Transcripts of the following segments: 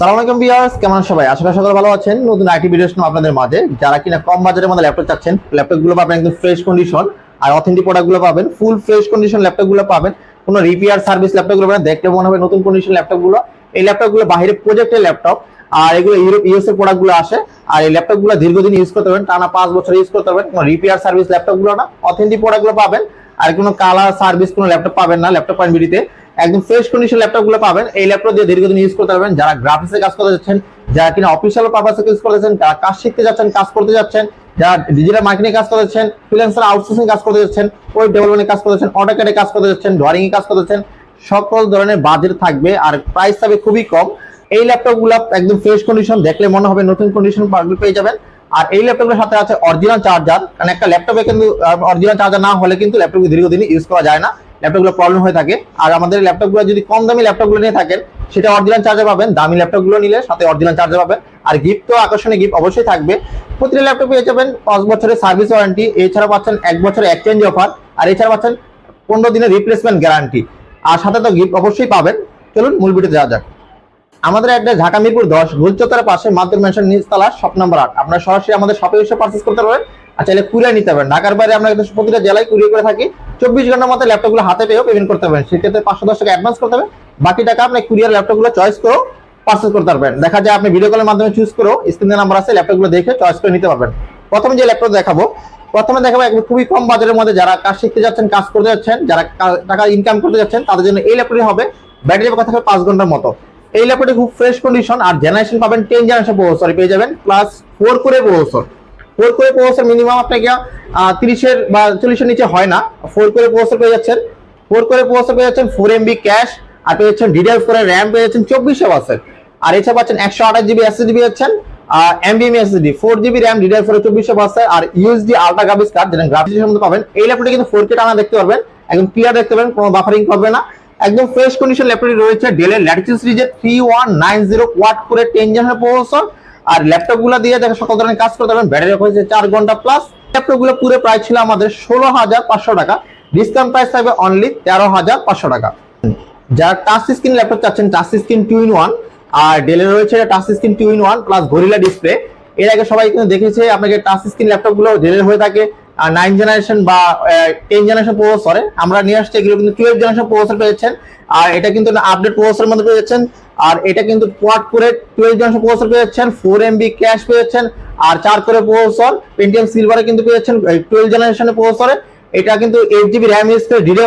সালাম আলাইকুম ভিউয়ার্স, কেমন সবাই? আশা করি সকলে ভালো আছেন। নতুন আইটি ভিডিও আপনাদের মাঝে। যারা কিনা কম বাজারের মধ্যে ল্যাপটপ চাচ্ছেন ল্যাপটপগুলো পাবেন একদম ফ্রেশ কন্ডিশন আর অথেন্টিক প্রোডাক্টগুলো পাবেন ফুল ফ্রেশ কন্ডিশন ল্যাপটপগুলো পাবেন। কোনো রিপেয়ার সার্ভিস ল্যাপটপগুলো পাবেন দেখতে মনে হবে নতুন কন্ডিশন ল্যাপটপগুলো এই ল্যাপটপগুলো বাইরে প্রজেক্টের ল্যাপটপ আর এগুলো ইউরোপ ইউএস এর প্রোডাক্টগুলো আসে। আর এই ল্যাপটপগুলো দীর্ঘদিন ইউজ করতে পারবেন টানা পাঁচ বছর ইউজ করতে পারবেন কোনো রিপেয়ার সার্ভিস ল্যাপটপগুলো না অথেন্টিক প্রোডাক্টগুলো পাবেন। আর কোনো কালার সার্ভিস কোনো ল্যাপটপ পাবেন না ল্যাপটপ পয়েন্ট বিডিতে একদম ফ্রেশ কন্ডিশন ল্যাপটপগুলো পাবেন। এই ল্যাপটপ দিয়ে দীর্ঘদিন ইউজ করতে পারবেন। যারা গ্রাফিক্সে কাজ করতে যাচ্ছেন, যারা কিনা অফিসিয়াল পারপাসে ইউজ করতেছেন যারা কাজ শিখতে যাচ্ছেন, কাজ করতে যাচ্ছেন, যারা ডিজিটাল মার্কেটিং কাজ করতেছেন ফ্রিল্যান্সার আউটসোর্সিং কাজ করতে যাচ্ছেন ওয়েব ডেভেলপমেন্টে কাজ করতে যাচ্ছেন অটোক্যাডে কাজ করতে যাচ্ছেন ড্রয়িং এ কাজ করতে যাচ্ছেন, সকল ধরনের বাজেট থাকবে আর প্রাইস থাকবে খুবই কম। এই ল্যাপটপগুলো একদম ফ্রেশ কন্ডিশন দেখলে মনে হবে নতুন কন্ডিশন পেয়ে যাবেন। আর এই ল্যাপটপের সাথে আছে অরিজিনাল চার্জার কারণ একটা ল্যাপটপে কিন্তু অরিজিনাল চার্জার না হলে কিন্তু ল্যাপটপ দীর্ঘদিন ইউজ করা যায় না। ল্যাপটপগুলো প্রবলেম হয়ে থাকে। আর আমাদের ল্যাপটপগুলো যদি কম দামি ল্যাপটপগুলো নিয়ে থাকেন, সেটা অরিজিনাল চার্জার পাবেন, দামি ল্যাপটপগুলো নিলে সাথে অরিজিনাল চার্জার পাবেন। আর গিফট তো আকর্ষণীয় গিফট অবশ্যই থাকবে। প্রতিটা ল্যাপটপ পেয়ে যাবেন পাঁচ বছরের সার্ভিস ওয়ারেন্টি এছাড়া পাচ্ছেন এক বছরের এক্সচেঞ্জ অফার আর এছাড়া পাচ্ছেন পনেরো দিনের রিপ্লেসমেন্ট গ্যারান্টি আর সাথে তো গিফট অবশ্যই পাবেন। চলুন মূল ভিডিওতে যাওয়া যাক। আমাদের একটা ঢাকা মিরপুর দশ গুলচত্বরের পাশে মাধ্যম মেনশন নিচতলা, শপ নাম্বার আট। আপনারা সরাসরি আমাদের শপে এসে পারচেস করতে পারবেন আর চাইলে কুরিয়ার নিতে পারেন। ঢাকার বাইরে আমরা প্রতিটা জেলায় কুরিয়ার করে থাকি। চব্বিশ ঘণ্টার মধ্যে ল্যাপটপগুলো হাতে পেয়েও পেমেন্ট করতে পারবেন সেক্ষেত্রে পাঁচশো দশ টাকা অ্যাডভান্স করতে হবে। বাকি টাকা আপনি কুরিয়ার ল্যাপটপগুলো চয়েস করেও পারচেস করতে পারবেন। দেখা যায় আপনি ভিডিও কলের মাধ্যমে চুজ করেও স্ক্রিনে নাম্বার আছে, ল্যাপটপগুলো দেখে চয়েস করে নিতে পারবেন। প্রথমে যে ল্যাপটপ দেখাবো, প্রথমে দেখাবো একদম খুবই কম বাজারের মধ্যে যারা কাজ শিখতে যাচ্ছেন, কাজ করতে যাচ্ছেন, যারা টাকা ইনকাম করতে যাচ্ছেন, তাদের জন্য এই ল্যাপটপটি হবে ব্যাটারি কথা থাকবে পাঁচ ঘণ্টার মতো। এই ল্যাপটপটি খুব ফ্রেশ কন্ডিশন আর জেনারেশন পাবেন টেন জেনারেশন প্রসেসর পেয়ে যাবেন প্লাস ফোর করে প্রসেসর ফোর করে প্রসেসর মিনিমাম আপনাকে তিরিশের বা চল্লিশের নিচে হয় না। ফোর করে প্রসেসর পেয়ে যাচ্ছেন। ফোর করে প্রসেসর পেয়ে যাচ্ছেন ফোর এমবি ক্যাশ আর পেয়ে যাচ্ছেন ডিডিআর ফোর র্যাম পেয়ে যাচ্ছেন চব্বিশশো বাসের আর এছাড়া পাচ্ছেন একশো আঠাশ জিবি এসএসডি পেয়ে যাচ্ছেন আর এমবিএম SSD four GB RAM DDR four চব্বিশশো বাসের আর ইউএসডি আলট্রা গ্রাফিক্স কার্ড যেটা গ্রাফিক্স সম্বন্ধে পাবেন, এই ল্যাপটপে কিন্তু ফোর কে টানা দেখতে পারবেন, একদম ক্লিয়ার দেখতে পাবেন কোনো বাফারিং করবে না। একদম ফ্রেশ কন্ডিশন ল্যাপটপটি রয়েছে ডেলের ল্যাটিটিউড সিরিজের three one nine zero watt করে টেন জেনারেল প্রসেসর আর ল্যাপটপগুলা দিয়ে দেখেন সকল ধরনের কাজ করতে পারবেন। ব্যাটারি হয়েছে চার ঘণ্টা প্লাস ল্যাপটপগুলো পুরো প্রাইস ছিল আমাদের ষোলো হাজার পাঁচশো টাকা। ডিসকাউন্ট প্রাইস থাকবে অনলি তেরো হাজার পাঁচশো টাকা। যারা টাচ স্ক্রিন ল্যাপটপ চাচ্ছেন touch screen two in one আর ডেলের রয়েছে touch screen two in one plus Gorilla display এর আগে সবাই কিন্তু দেখেছে, আপনাকে টাচ স্ক্রিন ল্যাপটপগুলো ডেলের হয়ে থাকে। নাইন জেনারেশন বা টেন জেনারেশন প্রসেসরে আমরা নিয়ে আসছি, এগুলো কিন্তু টুয়েলভ জেনারেশন প্রসেসর পেয়েছেন। আর এটা কিন্তু আপডেট প্রসেসরের মধ্যে পেয়েছেন। আর এটা কিন্তু কোয়াড করে টুয়েলভ জেনারেশন প্রসেসর পেয়েছেন ফোর এমবি ক্যাশ পেয়েছেন, আর চার করে প্রসেসর পেন্টিয়াম সিলভারে কিন্তু পেয়েছেন টুয়েলভ জেনারেশনের প্রসেসরে এটা কিন্তু এইট জিবি র্যাম ইউজ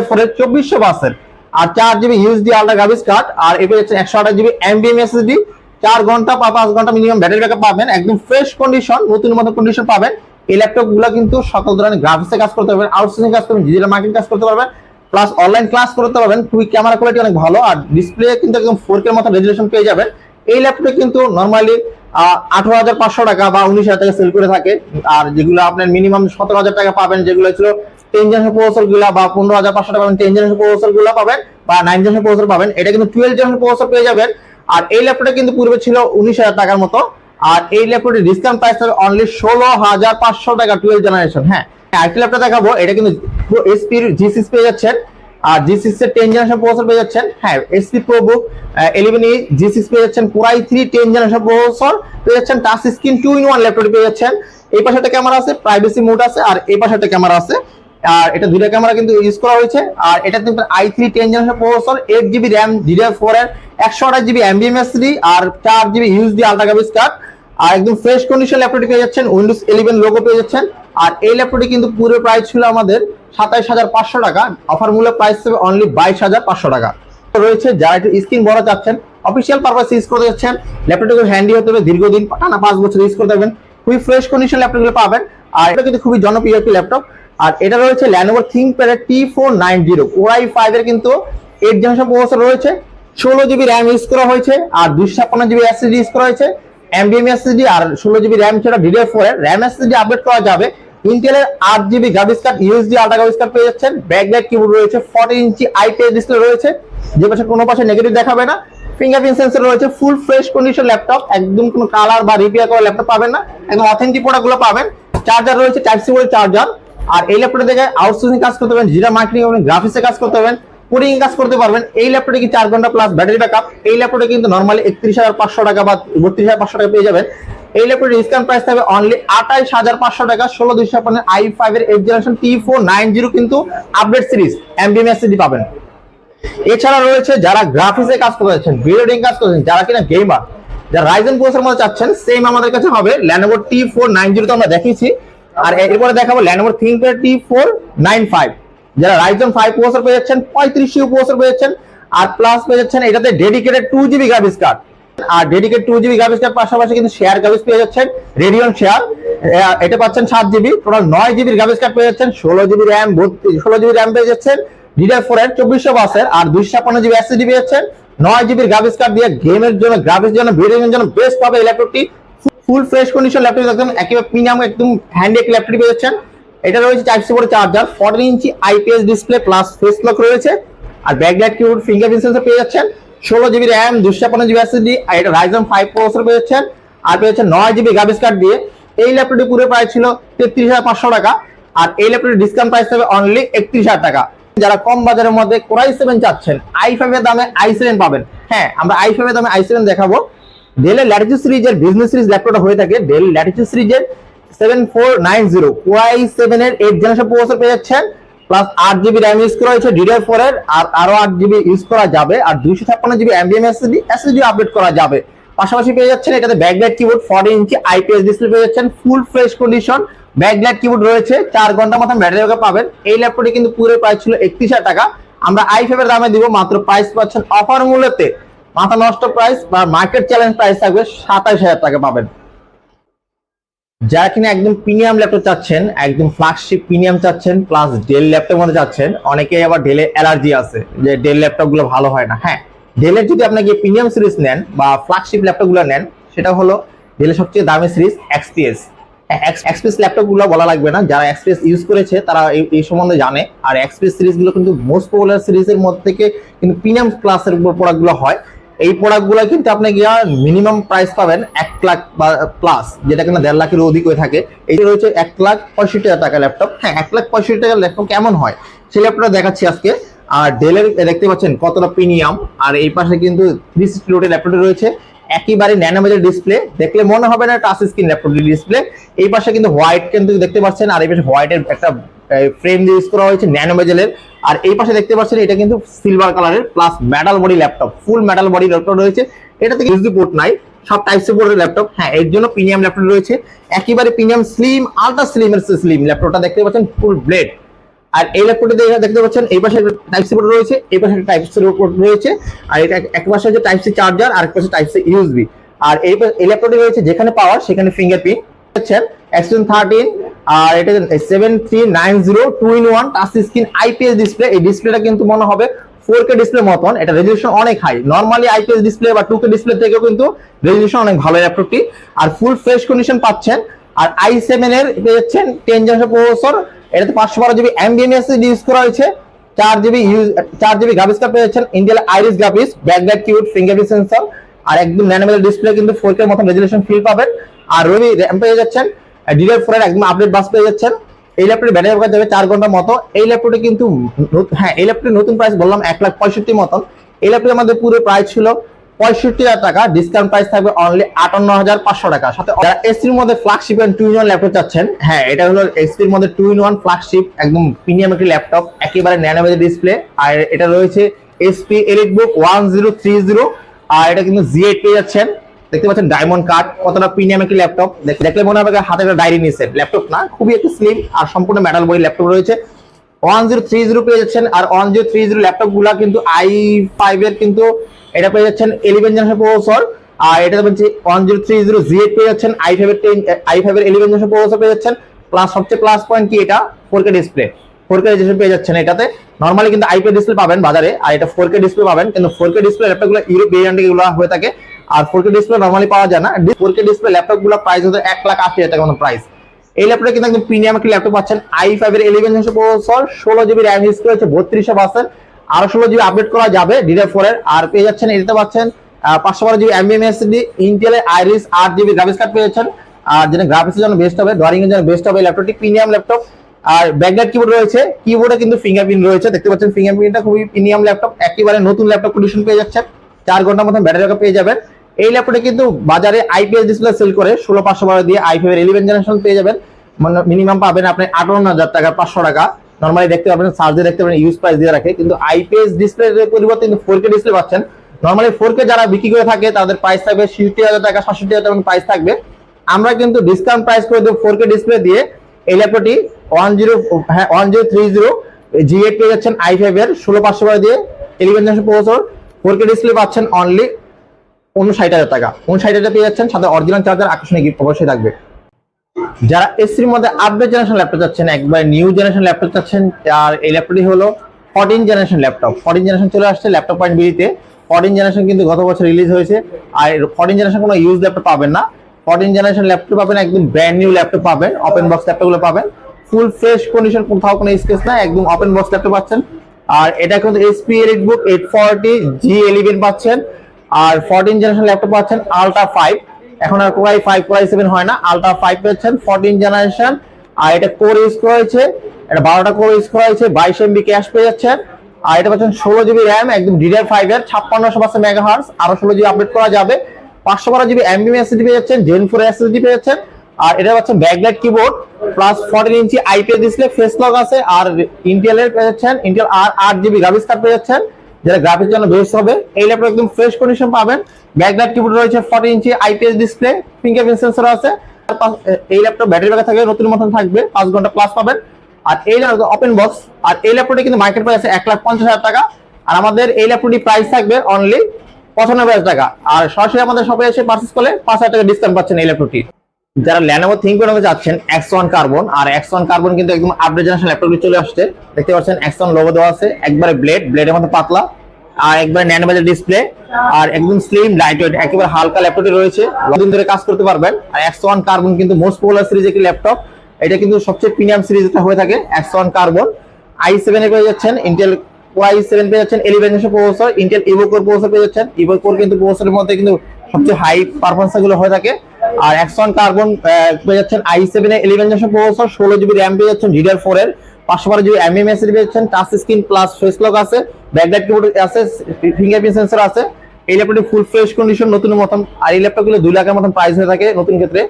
করে চব্বিশশো বাসের আর চার GB UHD ultra graphics card আর এ পেয়েছেন একশো আঠাশ জিবি এমবিএম এসএসডি চার ঘণ্টা বা পাঁচ ঘণ্টা মিনিমাম ব্যাটারি ব্যাকআপ পাবেন, একদম ফ্রেশ কন্ডিশন নতুন মতো কন্ডিশন পাবেন। এই ল্যাপটপগুলো কিন্তু সকল ধরনের গ্রাফিক্সে কাজ করতে পারবেন আউটসোর্সিং কাজ করবেন ডিজিটাল মার্কেটিং কাজ করতে পারবেন প্লাস অনলাইন ক্লাস করতে পারবেন, খুবই ক্যামেরা কোয়ালিটি অনেক ভালো, আর ডিসপ্লে কিন্তু একদম ফোর কে মতো রেজুলেশন পেয়ে যাবেন। এই ল্যাপটপে কিন্তু নর্মালি আঠারো হাজার পাঁচশো টাকা বা উনিশ হাজার টাকা সেল করে থাকে, আর যেগুলো আপনার মিনিমাম সতেরো হাজার টাকা পাবেন, যেগুলো ছিল টেন জেনারেশন প্রসেসরগুলা বা পনেরো হাজার পাঁচশো টাকা পাবেন টেন জেনারেশন প্রসেসরগুলো পাবেন বা নাইন জেনারেশন প্রসেসর পাবেন, এটা কিন্তু টুয়েলভ জেনারেশন প্রসেসর পেয়ে যাবেন। আর এই ল্যাপটপটা কিন্তু পূর্বে ছিল উনিশ হাজার টাকার মতো আর এই ল্যাপটপের ডিসকাউন্ট প্রাইস থাকবে অনলি ষোলো হাজার পাঁচশো টাকা টুয়েলভ জেনারেশন হ্যাঁ আরেকটি ল্যাপটপ দেখাবো, এটা কিন্তু এসপির জি পেয়ে যাচ্ছেন। আর জি সিক্স এর টেন জেনারেশন প্রসেসর পেয়ে যাচ্ছেন। হ্যাঁ HP ProBook eleven E G six পেয়ে যাচ্ছেন। Core i three ten generation processor পেয়ে যাচ্ছেন। Touch screen two in one laptop পেয়ে যাচ্ছেন। এই পাশে একটা ক্যামেরা আছে প্রাইভেসি মোড আছে, আর এই পাশে একটা ক্যামেরা আছে। আর এটা দুইটা ক্যামেরা কিন্তু ইউজ করা হয়েছে। আর এটা কিন্তু i three ten generation processor eight GB RAM DDR four এর একশো আঠাশ জিবি এমবিএমএসডি আর চার GB UHD ultra graphics card আর একদম ফ্রেশ কন্ডিশন ল্যাপটপটি পেয়ে যাচ্ছেন উইন্ডোজ ইলেভেন লোগো পেয়ে যাচ্ছেন। আর এই ল্যাপটপটি কিন্তু পুরো প্রাইস ছিল আমাদের সাতাইশ হাজার পাঁচশো টাকা। অফার মূল্য প্রাইস হবে অনলি বাইশ হাজার পাঁচশো টাকা। রয়েছে যারা একটু স্ক্রিন বড় চাচ্ছেন অফিসিয়াল পারপাস ইউজ করতে যাচ্ছেন ল্যাপটপটি হ্যান্ডি হতে হবে, দীর্ঘদিন, টানা পাঁচ বছর ইউজ করতে পারবেন। খুবই ফ্রেশ কন্ডিশন ল্যাপটপগুলো পাবেন। আর এটা কিন্তু খুবই জনপ্রিয় একটি ল্যাপটপ আর এটা রয়েছে Lenovo ThinkPad T four nine zero core i five এর কিন্তু এইট জেনারেশন প্রসেসর রয়েছে। ষোলো জিবি র্যাম ইউজ করা হয়েছে, আর দুইশো ছাপ্পান্ন জিবি এসএসডি ইউজ করা হয়েছে। এমবিএম এসএসডি আর ষোলো জিবি র্যাম ছাড়া DDR four RAM SSD update করা যাবে। ইন্টেলের আট GB graphics card UHD ultra graphics card পেয়ে যাচ্ছেন। ব্যাকলাইট কিবোর্ড রয়েছে ফর্টি ইঞ্চি আইপিএস ডিসপ্লে রয়েছে। যে পাশে কোনো পাশে নেগেটিভ দেখাবে না। ফিঙ্গারপ্রিন্ট সেন্সর রয়েছে ফুল ফ্রেশ কন্ডিশন ল্যাপটপ একদম কোনো কালার বা রিপেয়ার করা ল্যাপটপ পাবেন না। একদম অথেন্টিক প্রোডাক্টগুলো পাবেন। চার্জার রয়েছে টাইপ সি চার্জার আর এই ল্যাপটপে দেখে আউটসোর্সিং কাজ করতে পারবেন জিরা মার্কেটিং এবং গ্রাফিক্সে কাজ করতে পারবেন কোডিং কাজ করতে পারবেন। এই ল্যাপটপে কি চার ঘণ্টা প্লাস ব্যাটারি ব্যাকআপ এই ল্যাপটপে কিন্তু নর্মালি একত্রিশ হাজার পাঁচশো টাকা বা বত্রিশ হাজার পাঁচশো টাকা পেয়ে যাবেন। এই ল্যাপটপের ডিসকাউন্ট প্রাইস থাকবে অনলি আঠাইশ হাজার পাঁচশো টাকা। ষোলো দুইশো ছাপ্পান্ন আই ফাইভ এর eight generation T four nine zero কিন্তু আপডেট সিরিজ এমবিএম এসএসডি পাবেন। এছাড়া রয়েছে যারা গ্রাফিক্সে কাজ করতে যাচ্ছেন ভিডিও কাজ করছেন যারা কিনা গেমার যারা রাইজেন প্রসেসর মধ্যে চাচ্ছেন সেম আমাদের কাছে হবে Lenovo T four nine zero তো আমরা দেখিয়েছি। আর এরপরে দেখাবো Lenovo ThinkPad T four nine five যারা রাইজেন ফাইভ প্রসেসর পেয়ে যাচ্ছেন, পঁয়ত্রিশ ইউ প্রসেসর পেয়ে যাচ্ছেন, আর প্লাস পেয়ে যাচ্ছেন এটাতে dedicated two GB graphics card আর dedicate two GB graphics card পাশাপাশি কিন্তু শেয়ার গ্রাফিক্স পেয়ে যাচ্ছেন রেডিয়ন শেয়ার এটা পাচ্ছেন সাত জিবি টোটাল নয় জিবির গ্রাফিক্স কার্ড পেয়ে যাচ্ছেন, ষোলো জিবি র্যাম ষোলো জিবি র্যাম পেয়ে যাচ্ছেন ডিডিআর ফোর এর চব্বিশশো বাসের আর দুইশো ছাপ্পান্ন জিবি এসএসডি পেয়ে যাচ্ছেন, নয় জিবির গ্রাফিক্স কার্ড দিয়ে গেমের জন্য গ্রাফিক্স জন্য ভিডিও জন্য বেস্ট পাবে ল্যাপটপটি ফুল ফ্রেশ কন্ডিশন ল্যাপটপ একদম, একেবারে প্রিমিয়াম একদম হ্যান্ডি একটি ল্যাপটপ পেয়ে যাচ্ছেন। এটা রয়েছে type C charger fourteen inch IPS display plus face lock রয়েছে। আর ব্যাকলাইট কিবোর্ড ফিঙ্গারপ্রিন্ট সেন্সর পেয়ে যাচ্ছেন। ষোলো জিবি র্যাম দুশো ছাপ্পান্ন জিবি এসএসডি আর এটা রাইজন ফাইভ প্রসেসর পেয়ে যাচ্ছেন। আর পেয়ে যাচ্ছেন নয় জিবি গ্রাফিক্স কার্ড দিয়ে। এই ল্যাপটপটি পুরো প্রাইস ছিল তেত্রিশ হাজার পাঁচশো টাকা। আর এই ল্যাপটপটির ডিসকাউন্ট প্রাইস হবে অনলি একত্রিশ হাজার টাকা। যারা কম বাজারের মধ্যে কোরাই সেভেন চাচ্ছেন আই এর দামে আই সেভেন পাবেন। হ্যাঁ আমরা আই এর দামে আই সেভেন দেখাবো। ডেলের ল্যাটিটিউড সিরিজের বিজনেস সিরিজ ল্যাপটপটা হয়ে থাকে ডেল ল্যাটিটিউড সিরিজের ফুল ফ্রেশ কন্ডিশন কিবোর্ড রয়েছে, চার ঘণ্টা মতন ব্যাটারি পাবেন। এই ল্যাপটপটি কিন্তু পুরো প্রাইস ছিল একত্রিশ হাজার টাকা। আমরা আই ফাইভ এর দামে দিব, মাত্র প্রাইস পাচ্ছেন অফার মূল্যতে। মাথা নষ্ট প্রাইস বা মার্কেট চ্যালেঞ্জ প্রাইস থাকবে সাতাশ হাজার টাকা পাবেন। যারা কিনা একদম প্রিমিয়াম ল্যাপটপ চাচ্ছেন, একদম ফ্ল্যাগশিপ প্রিমিয়াম চাচ্ছেন প্লাস ডেল ল্যাপটপ মধ্যে চাচ্ছেন অনেকে আবার ডেলে অ্যালার্জি আছে যে ডেল ল্যাপটপগুলো ভালো হয় না। হ্যাঁ ডেলের যদি আপনাকে প্রিমিয়াম সিরিজ নেন বা ফ্ল্যাগশিপ ল্যাপটপগুলো নেন, সেটা হলো ডেলের সবচেয়ে দামি সিরিজ এক্সপিএস এক্সপিএস ল্যাপটপগুলো বলা লাগবে না, যারা এক্সপিএস ইউজ করেছে, তারা এই সম্বন্ধে জানে। আর এক্সপিএস সিরিজগুলো কিন্তু মোস্ট পপুলার সিরিজের মধ্যে থেকে কিন্তু প্রিমিয়াম ক্লাসের প্রোডাক্টগুলো হয়। এই প্রোডাক্টগুলো কিন্তু আপনি গিয়া মিনিমাম প্রাইস পাবেন এক লাখ বা প্লাস যেটা কিনা দেড় লাখের অধিক হয়ে থাকে। এই রয়েছে এক লাখ পঁয়ষট্টি হাজার টাকা ল্যাপটপ হ্যাঁ এক লাখ পঁয়ষট্টি টাকার ল্যাপটপ কেমন হয়? সেই ল্যাপটপটা দেখাচ্ছি আজকে। আর ডেলের দেখতে পাচ্ছেন কতটা প্রিমিয়াম আর এই পাশে কিন্তু থ্রি সিক্সটি রোডের ল্যাপটপটা রয়েছে। একেবারে ন্যানোমেজের ডিসপ্লে দেখলে মনে হবে না টাচ স্ক্রিন ল্যাপটপ ডিসপ্লে এই পাশে কিন্তু হোয়াইট কিন্তু দেখতে পাচ্ছেন, আর এই পাশে হোয়াইটের একটা ফ্রেম দিয়ে ইউজ করা হয়েছে ন্যানোমেজেলের আর এই পাশে দেখতে পাচ্ছেন, এটা কিন্তু সিলভার কালারের plus metal body laptop full metal body laptop রয়েছে। এটা থেকে ইউএসবি পোর্ট নাই, সব টাইপ সি পোর্টের ল্যাপটপ হ্যাঁ এর জন্য প্রিমিয়াম ল্যাপটপ রয়েছে। একেবারে প্রিমিয়াম স্লিম আলট্রা স্লিম এর স্লিম ল্যাপটপটা দেখতে পাচ্ছেন ফুল ব্লেড আর এই ল্যাপটপটি দেখতে পাচ্ছেন, এই পাশে টাইপ সি পোর্ট রয়েছে, এই পাশে টাইপ সি পোর্ট রয়েছে, আর এটা এক পাশে হচ্ছে টাইপ সি চার্জার আর এক পাশে টাইপ সি ইউএসবি আর এই এই ল্যাপটপটি রয়েছে যেখানে পাওয়ার সেখানে ফিঙ্গারপ্রিন্ট পাচ্ছেন এক্সটেন থার্টিন আর এটা seven three nine zero two in one touch screen IPS display এই ডিসপ্লেটা কিন্তু মনে হবে ফোর কে ডিসপ্লে মতন, এটা রেজলিউশন অনেক হাই নর্মালি আইপিএস ডিসপ্লে বা টু কে ডিসপ্লে থেকেও কিন্তু রেজলিউশন অনেক ভালো ল্যাপটপটি আর ফুল ফ্রেশ কন্ডিশন পাচ্ছেন, আর আই সেভেন এর পেয়েছেন টেন জেনারেশন প্রসেসর এটাতে পাঁচশো বারো জিবি এমবিএমএস ইউজ করা হয়েছে। চার জিবি ইউজ চার জিবি গ্রাফিক্স কার্ড পেয়েছেন Intel Iris graphics backlight cute fingerprint sensor আর একদম ন্যানোমিটার ডিসপ্লে কিন্তু ফোর কে মতন রেজলিউশন ফিল পাবেন। আর রবি র্যাম পেয়ে যাচ্ছেন। ডিডিআর ফোর একদম আপডেট বাস পেয়ে যাচ্ছেন। এই ল্যাপটপের ব্যাটারি ব্যাকআপ যাবে চার ঘণ্টার মতো। এই ল্যাপটপে কিন্তু হ্যাঁ এই ল্যাপটপের নতুন প্রাইস বললাম এক লাখ পঁয়ষট্টি মতন। এই ল্যাপটপের আমাদের পুরো প্রাইস ছিল পঁয়ষট্টি হাজার টাকা ডিসকাউন্ট প্রাইস থাকবে অনলি আটান্ন হাজার পাঁচশো টাকা। সাথে যারা এসির মধ্যে flagship and two in one laptop চাচ্ছেন হ্যাঁ এটা হলো এসির মধ্যে টু ইন ওয়ান ফ্ল্যাগশিপ একদম প্রিমিয়াম একটি ল্যাপটপ একেবারে ন্যানোমেজের ডিসপ্লে আর এটা রয়েছে HP EliteBook one zero three zero আর এটা কিন্তু জি এইট পেয়ে যাচ্ছেন। দেখতে পাচ্ছেন ডায়মন্ড কার্ড কতটা প্রিমিয়াম একটি ল্যাপটপ দেখলে মনে হবে হাতে একটা ডায়েরি নিয়েছে ল্যাপটপ না, খুবই একটু স্লিম আর সম্পূর্ণ মেটাল বডি ল্যাপটপ রয়েছে। ওয়ান জিরো থ্রি জিরো পেয়ে যাচ্ছেন, আর ওয়ান জিরো থ্রি জিরো ল্যাপটপগুলা কিন্তু আই ফাইভ এর কিন্তু এটা পেয়ে যাচ্ছেন ইলেভেন জেনারেশন প্রসেসর আর এটা হচ্ছে one zero three zero G eight পেয়ে যাচ্ছেন আই ফাইভ এর টেন আই ফাইভ এর ইলেভেন জেনারেশন প্রসেসর পেয়ে যাচ্ছেন প্লাস সবচেয়ে প্লাস পয়েন্ট কি এটা? Four K display four K resolution পেয়ে যাচ্ছেন এটাতে। নর্মালি কিন্তু আইপি ডিসপ্লে পাবেন বাজারে, আর এটা ফোর কে ডিসপ্লে পাবেন, কিন্তু ফোর কে ডিসপ্লে ল্যাপটপগুলো ইউরোপ ভেরিয়েন্টে গুলো হয়ে থাকে। আর ফোর কে ডিসপ্লে নর্মালি পাওয়া যায় না। ফোর কে ডিসপ্লে ল্যাপটপগুলো প্রাইস হচ্ছে এক লাখ আশি হাজার টাকা মতো প্রাইস এই ল্যাপটপে কিন্তু একদম প্রিমিয়াম একটি ল্যাপটপ পাচ্ছেন আই ফাইভ এর ইলেভেন জেনারেশন প্রসেসর ষোলো জিবি র্যাম ইউজ করেছে বত্রিশশো পার্সেন্ট আরও ষোলো জিবি আপডেট করা যাবে ডিডার ফোর এর। আর পেয়ে যাচ্ছেন এটাতে পাচ্ছেন পাঁচশো বারো জিবি এমবিএম এসডি ইন্টেলের আইরিস আট জিবি গ্রাফিক্স কার্ড পেয়ে যাচ্ছেন। আর যেটা গ্রাফিক্সের জন্য বেস্ট হবে ড্রয়িং এর জন্য বেস্ট হবে ল্যাপটপটি প্রিমিয়াম ল্যাপটপ আর ব্যাকলাইট কিবোর্ড রয়েছে কিবোর্ডে কিন্তু ফিঙ্গারপ্রিন্ট রয়েছে, দেখতে পাচ্ছেন ফিঙ্গারপ্রিন্টটা খুবই প্রিমিয়াম ল্যাপটপ একেবারে নতুন ল্যাপটপ কন্ডিশন পেয়ে যাচ্ছেন। চার ঘণ্টার মধ্যে ব্যাটারি ব্যাকআপ পেয়ে যাবেন। এই ল্যাপটপে কিন্তু বাজারে আইপিএস ডিসপ্লে সেল করে ষোলো, পাঁচশো বারো দিয়ে আই ফাইভের ইলেভেন জেনারেশন পেয়ে যাবেন। মানে মিনিমাম পাবেন আপনি আটান্ন হাজার টাকা, পাঁচশো টাকা। নর্মালি দেখতে পাবেন সার্জে দেখতে পাবেন ইউজ প্রাইস দিয়ে রাখে। কিন্তু আইপিএস ডিসপ্লে পরিবর্তে কিন্তু ফোর কে ডিসপ্লে পাচ্ছেন। নর্মালি ফোর কে যারা বিক্রি করে থাকে, তাদের প্রাইস থাকবে ষষ্টি হাজার টাকা, সাতষট্টি হাজার টাকা প্রাইস থাকবে। আমরা কিন্তু ডিসকাউন্ট প্রাইস করে দেবো ফোর কে ডিসপ্লে দিয়ে। এই ল্যাপটপটি ওয়ান জিরো হ্যাঁ one zero three zero G eight পেয়ে যাচ্ছেন আই ফাইভ এর ষোলো পাঁচশো করে দিয়ে। Eleven generation processor four K display পাচ্ছেন অনলি উনষাট হাজার টাকা। উনষাট হাজার পেয়ে যাচ্ছেন, সাথে অরিজিনাল চার্জার আকর্ষণীয় গিফট অবশ্যই থাকবে। যারা এসির মধ্যে আপডেট জেনারেশন ল্যাপটপ চাচ্ছেন, একবার নিউ জেনারেশন ল্যাপটপ চাচ্ছেন আর এই ল্যাপটপটি হলো fourteen generation laptop fourteen generation চলে আসছে ল্যাপটপ পয়েন্ট বিডিতে ফোরটিন জেনারেশন কিন্তু গত বছর রিলিজ হয়েছে। আর ফোরটিন জেনারেশন কোনো ইউজ ল্যাপটপ পাবেন না। ফোরটিন জেনারেশন ল্যাপটপ পাবেন, একদম ব্র্যান্ড নিউ ল্যাপটপ পাবেন ওপেন বক্স ল্যাপটপগুলো পাবেন। ফুল ফ্রেশ কন্ডিশন কোথাও কোনো স্কেচ না একদম ওপেন বক্স ল্যাপটপ পাচ্ছেন। আর এটা কিন্তু HP EliteBook eight forty G eleven পাচ্ছেন। আর ফোরটিন জেনারেশন ল্যাপটপ পাচ্ছেন আলট্রা ফাইভ এখন আর core i five core i seven হয় না আলট্রা ফাইভ পেয়েছেন ফোরটিন জেনারেশন আর এটা কোর ইউজ করা হয়েছে এটা বারোটা কোর ইউজ করা হয়েছে বাইশ এমবি ক্যাশ পেয়ে যাচ্ছেন, আর এটা পাচ্ছেন ষোলো জিবি র্যাম একদম ডিডিআর ফাইভ এর, ছাপ্পান্নশো পাঁচশো মেগা হার্স আরও ষোলো জিবি আপডেট করা যাবে, পাঁচশো বারো জিবি এমবি এসএসডি পেয়ে যাচ্ছেন জেন ফোর এসএসডি পেয়ে যাচ্ছেন, আর এটা পাচ্ছেন backlight keyboard plus fourteen inch IPS display face lock আছে, আর ইন্টেলের পেয়ে যাচ্ছেন ইন্টেল আর আট জিবি গ্রাফিক্স কার্ড পেয়ে যাচ্ছেন যেটা গ্রাফিক্স জন্য বেস্ট হবে। এই ল্যাপটপ একদম ফ্রেশ কন্ডিশন পাবেন। ব্যাকলাইট কিবোর্ড রয়েছে fourteen inch IPS display fingerprint sensor আছে। এই ল্যাপটপ ব্যাটারি ব্যাকআপ থাকবে, নতুন মতন থাকবে, পাঁচ ঘণ্টা প্লাস পাবেন। আর এই ওপেন বক্স আর এই ল্যাপটপটি কিন্তু মার্কেট প্রাইস আছে এক লাখ পঞ্চাশ হাজার টাকা। আর আমাদের এই ল্যাপটপটি প্রাইস থাকবে অনলি পঁচানব্বই হাজার টাকা। আর সরাসরি আমাদের শপে এসে পার্চেস করলে পাঁচ হাজার টাকা ডিসকাউন্ট পাচ্ছেন এই ল্যাপটপটি যারা ল্যানোভো থিঙ্কপ্যাড হতে যাচ্ছেন এক্স ওয়ান কার্বন আর এক্স ওয়ান কার্বন কিন্তু একদম আপডেট জেনারেশন ল্যাপটপটি চলে আসছে। দেখতে পাচ্ছেন এক্স ওয়ান লোগো দেওয়া আছে, একবারে ব্লেড ব্লেডের মধ্যে পাতলা, আর একবারে ন্যানোবাজার ডিসপ্লে আর একদম স্লিম লাইট ওয়েট একেবারে হালকা ল্যাপটপটি রয়েছে। দিন ধরে কাজ করতে পারবেন? আর এক্স ওয়ান কার্বন কিন্তু মোস্ট পপুলার সিরিজ একটি ল্যাপটপ এটা কিন্তু সবচেয়ে প্রিমিয়াম সিরিজ এটা হয়ে থাকে X one Carbon i seven পেয়ে যাচ্ছেন ইন্টেল ওয়াই সেভেন পেয়ে যাচ্ছেন eleven processor Intel Evo core processor পেয়ে যাচ্ছেন ইভো কোর কিন্তু প্রসেসরের মধ্যে কিন্তু সবচেয়ে হাই পারফরমেন্সগুলো হয়ে থাকে। আর এক্সন কার্বন পেয়ে যাচ্ছেন আই সেভেন এর ইলেভেন জেনারেশন প্রসেসর ষোলো জিবি র্যাম পেয়ে যাচ্ছেন ডিডিআর ফোর এর। পাঁচশো বারো জিবি এমএমএস পেয়ে যাচ্ছেন touch screen plus face lock আছে ব্যাকলাইট কিবোর্ড আছে ফিঙ্গারপ্রিন্ট সেন্সর আছে। এই ল্যাপটপটি ফুল ফ্রেশ কন্ডিশন নতুন মতন। আর এই ল্যাপটপগুলো দুই লাখের মতন প্রাইস হয়ে থাকে নতুন ক্ষেত্রে।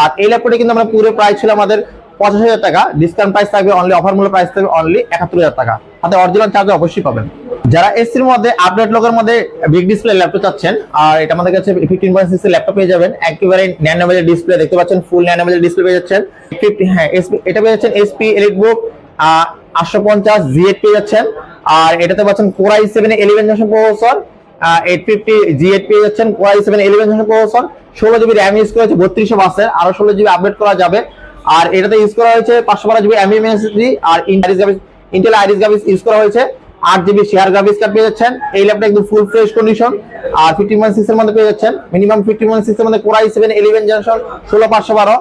আর এই ল্যাপটপটি কিন্তু আমরা পুরো প্রাইস ছিল আমাদের পঁচাশ হাজার টাকা। ডিসকাউন্ট প্রাইস থাকবে অনলি অফার মূল্য প্রাইস থাকবে অনলি একাত্তর হাজার টাকা। হাতে অরিজিনাল চার্জ অবশ্যই পাবেন। যারা এসির মধ্যে আপডেট লোকের মধ্যে বিগ ডিসপ্লে ল্যাপটপ চাচ্ছেন, আর এটা আমাদের কাছে ফিফটিন পয়েন্ট সিক্স ল্যাপটপ পেয়ে যাবেন, একেবারে ন্যানোমেজের ডিসপ্লে দেখতে পাচ্ছেন ফুল ন্যানোমেজের ডিসপ্লে পেয়ে যাচ্ছেন। হ্যাঁ SP এটা পেয়ে যাচ্ছেন এসপি এলিট বুক আটশো পঞ্চাশ পেয়ে যাচ্ছেন, আর এটাতে পাচ্ছেন core i seven eleven generation processor eight fifty G eight পেয়ে যাচ্ছেন core i seven eleven generation ষোলো জিবি র্যাম ইউজ করা হয়েছে, বত্রিশশো বাসের, আরও ষোলো জিবি আপডেট করা যাবে। আর এটাতে ইউজ করা হয়েছে পাঁচশো বারো জিবি এমএমএসডি আর ইন্টেল আইরিস গ্রাফিক্স ইউজ করা হয়েছে। আট জিবি শেয়ার গ্রাফিক্স কার্ড পেয়ে যাচ্ছেন। এই ল্যাপটপ একদম ফুল ফ্রেশ কন্ডিশন আর ফিফটি ওয়ান সিক্স এর মধ্যে পেয়ে যাচ্ছেন। মিনিমাম ফিফটি ওয়ান সিক্স এর মধ্যে কোরাই সেভেন ইলেভেন জেনারেশন ষোলো পাঁচশো বারো।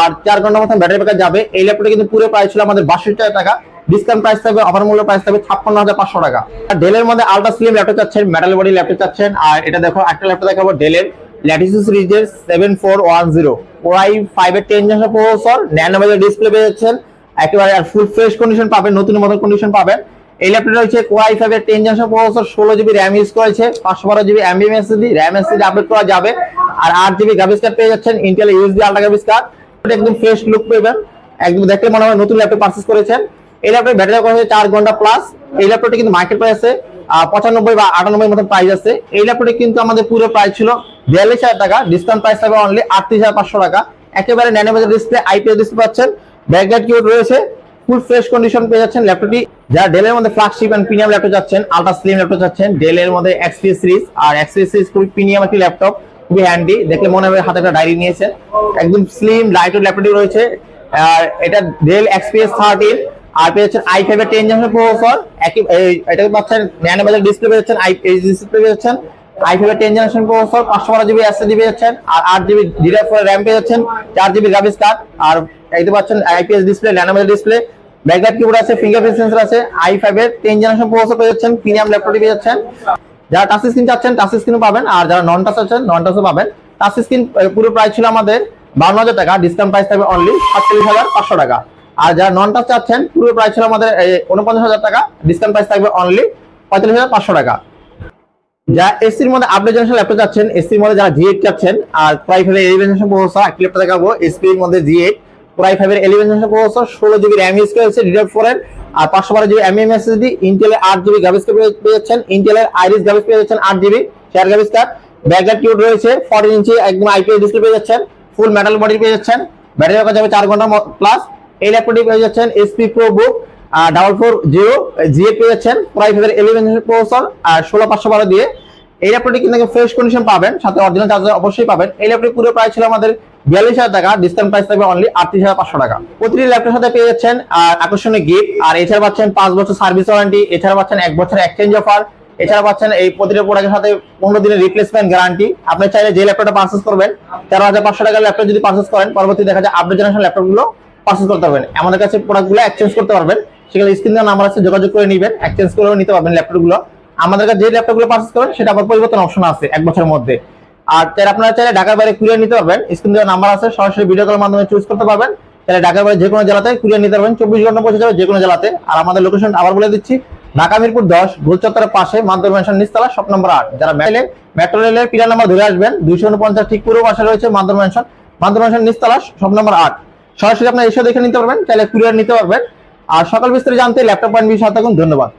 আর চার ঘণ্টার মতন ব্যাটারি ব্যাকআপ যাবে। এই ল্যাপটপটা কিন্তু পুরো প্রাইস ছিল আমাদের বাষট্টি হাজার টাকা। ডিসকাউন্ট প্রাইস থাকবে অফার মূল্য প্রাইস থাকবে ছাপ্পান্ন হাজার পাঁচশো টাকা। আর ডেলের মধ্যে আলট্রা স্লিম ল্যাপটপ চাচ্ছেন মেটাল বডি ল্যাপটপ চাচ্ছেন। আর এটা দেখো, একটা ল্যাপটপ দেখাবো ডেলের ল্যাটিসিউড সিরিজের seven four one zero core i five এর টেন জেনারেশন প্রসেসর ন্যানোমেজার ডিসপ্লে পেয়ে যাচ্ছেন। একেবারে আর ফুল ফ্রেশ কন্ডিশন পাবেন, নতুন মতন কন্ডিশন পাবেন। এই ল্যাপটপটা হচ্ছে কোয়াই ফাইভ এর টেন জেনারেশন প্রসেসর ষোলো জিবি র্যাম ইউজ করেছে, পাঁচশো বারো GB MB SSD RAM SSD update করা যাবে। আর আট জিবি গ্রাফিক্স কার্ড পেয়ে যাচ্ছেন Intel UHD ultra graphics card একদম ফ্রেশ লুক পেবেন, একদম দেখলে মনে হয় নতুন ল্যাপটপ পারচেস করেছেন। এই ল্যাপটপ ব্যাটারি করা হয়েছে চার ঘণ্টা প্লাস এই ল্যাপটপটি কিন্তু মার্কেট প্রাইসে পঁচানব্বই বা আটানব্বই মতো প্রাইস আছে। এই ল্যাপটপটি কিন্তু আমাদের পুরো প্রাইস ছিল বিয়াল্লিশ হাজার টাকা। ডিসকাউন্ট প্রাইস থাকবে অনলি আটত্রিশ হাজার পাঁচশো টাকা। একেবারে ন্যানোমেজার ডিসপ্লে আইপিএস ডিসপ্লে পাচ্ছেন। ব্যাকলাইট কিবোর্ড রয়েছে ফুল ফ্রেশ কন্ডিশন পেয়ে যাচ্ছেন ল্যাপটপটি যারা ডেলের মধ্যে ফ্ল্যাগশিপ এন্ড প্রিমিয়াম ল্যাপটপ যাচ্ছেন আলট্রা স্লিম ল্যাপটপ যাচ্ছেন ডেলের মধ্যে এক্সপি সিরিজ আর এক্সপি সিরিজ খুবই প্রিমিয়াম একটি ল্যাপটপ খুবই হ্যান্ডি দেখলে মনে হবে হাতে একটা ডায়েরি নিয়েছে একদম স্লিম লাইট ল্যাপটপটি রয়েছে, আর এটা ডেল এক্সপিএস থার্টিন আর পেয়ে যাচ্ছেন আই ফাইভ এর টেন জেনারেশন প্রসেসর একই এটাকে পাচ্ছেন ন্যানো বাজার ডিসপ্লে পেয়ে যাচ্ছেন আই ডিসপ্লে পেয়ে যাচ্ছেন আই ফাইভ এর টেন জেনারেশন প্রসেসর পাঁচশো বারো জিবি এসএসডি পেয়ে যাচ্ছেন, আর আট জিবি ডিডার ফোর র্যাম পেয়ে যাচ্ছেন, চার জিবি গ্রাফিক্স কার্ড আর এইতে পাচ্ছেন আইপিএস ডিসপ্লে বাজার ডিসপ্লে ব্যাকলাইট কিবোর্ড আছে ফিঙ্গারপ্রিন্ট সেন্সর আছে আই এর টেন জেনারেশন প্রসেসর পেয়ে যাচ্ছেন প্রিমিয়াম ল্যাপটপটি পেয়ে যাচ্ছেন। যারা টাচ স্ক্রিন চাচ্ছেন টাচ স্ক্রিনও পাবেন, আর যারা নন টাচ আছেন নন টাচও পাবেন। টাচ স্ক্রিন পুরো প্রাইস ছিল আমাদের বান্ন হাজার টাকা ডিসকাউন্ট প্রাইস থাকবে অনলি সাতচল্লিশ হাজার পাঁচশো টাকা। আর যারা নন টাচ চাচ্ছেন, পুরো প্রাইস ছিল আমাদের উনপঞ্চাশ হাজার টাকা ডিসকাউন্ট প্রাইস থাকবে অনলি পঁয়তাল্লিশ হাজার পাঁচশো টাকা। যা এসির মধ্যে আপডেট জেনারেশন ল্যাপটপ চাচ্ছেন এসির মধ্যে যারা জি চাচ্ছেন, আর প্রাই ফাইভের এলিভেন জেনারেশন প্রসেসর একটি ল্যাপটপ দেখাবো মধ্যে জি এইট প্রাই ফাইভের এলিভেন প্রসেসর ষোলো জিবি র্যাম ইউজ করেছে ডিডার ফোর আর পাঁচশো বারো জিবি এমএম এসএসডি ইন্টেলের আট জিবি গ্রাফিক্স পেয়ে যাচ্ছেন ইন্টেলের আইরিস গ্রাফিক্স পেয়ে যাচ্ছেন আট GB share graphics card backlight cute রয়েছে ফর্টি ইঞ্চি একদম আইপিএস ডিসপ্লে পেয়ে যাচ্ছেন ফুল মেটাল বডি পেয়ে যাচ্ছেন ব্যাটারি ব্যাকআপ যাবে চার ঘণ্টা প্লাস এই ল্যাপটপটি পেয়ে যাচ্ছেন SP pro book double four zero GA পেয়ে যাচ্ছেন প্রাই ফাইভের এলিভেন প্রসেসর আর ষোলো পাঁচশো বারো দিয়ে। এই ল্যাপটপটি কিন্তু ফ্রেশ কন্ডিশন পাবেন, সাথে অরিজিনাল চার্জার অবশ্যই পাবেন। এই ল্যাপটপটি পুরো প্রায় ছিল আমাদের বিয়াল্লিশ হাজার টাকা ডিসকাউন্ট প্রাইস থাকবে অনলি আটত্রিশ হাজার পাঁচশো টাকা। প্রতিটি ল্যাপটপের সাথে পেয়ে যাচ্ছেন আর আকর্ষণীয় গিফট আর এছাড়া পাচ্ছেন পাঁচ বছর সার্ভিস ওয়ারেন্টি এছাড়া পাচ্ছেন এক বছর এক্সচেঞ্জ অফার এছাড়া পাচ্ছেন এই প্রতিটা প্রোডাক্টের সাথে পনেরো দিনের রিপ্লেসমেন্ট গ্যারান্টি আপনি চাইলে যে ল্যাপটপটা পারচেস করবেন, তেরো হাজার পাঁচশো টাকার ল্যাপটপ যদি পারচেস করেন পরবর্তী দেখা যায় আপডেট জেনারেশন ল্যাপটপগুলো পারচেস করতে পারবেন। আমাদের কাছে প্রোডাক্টগুলো এক্সচেঞ্জ করতে পারবেন। সেখানে স্ক্রিন দেওয়া নাম্বার আছে, যোগাযোগ করে নেবেন এক্সচেঞ্জ করেও নিতে পারবেন ল্যাপটপগুলো আমাদের কাছে যে ল্যাপটপগুলো পারচেস করবেন সেটা আবার পরিবর্তন অপশন আছে এক বছরের মধ্যে। আর চাইলে আপনারা চাইলে ঢাকার বাইরে কুরিয়ার নিতে পারবেন। স্ক্রিন দেওয়া নাম্বার আছে, সরাসরি ভিডিও কলের মাধ্যমে চুজ করতে পারবেন। তাহলে ঢাকার বাইরে যে কোনো জেলাতে কুরিয়ার নিতে পারবেন। চব্বিশ ঘণ্টা পৌঁছে যাবে যে কোনো জেলাতে। আর আমাদের লোকেশন আবার বলে দিচ্ছি, ঢাকা মিরপুর দশ গোল চত্বরের পাশে মাধ্যম মেনশন নিচতলা শপ নম্বর আট। যারা মেলে মেট্রো রেলের পিলার নাম্বার ধরে আসবেন, দুইশো উনপঞ্চাশ ঠিক পূর্ব পাশে রয়েছে মাধ্যম মেনশন মাধ্যম মেনশন নিচতলা শপ নম্বর আট। সরাসরি আপনার এসে দেখে নিতে পারবেন, চাইলে কুরিয়ার নিতে পারবেন। আর সকল বিস্তারিত জানতে ল্যাপটপ পয়েন্ট বিষয়ে থাকুন। ধন্যবাদ।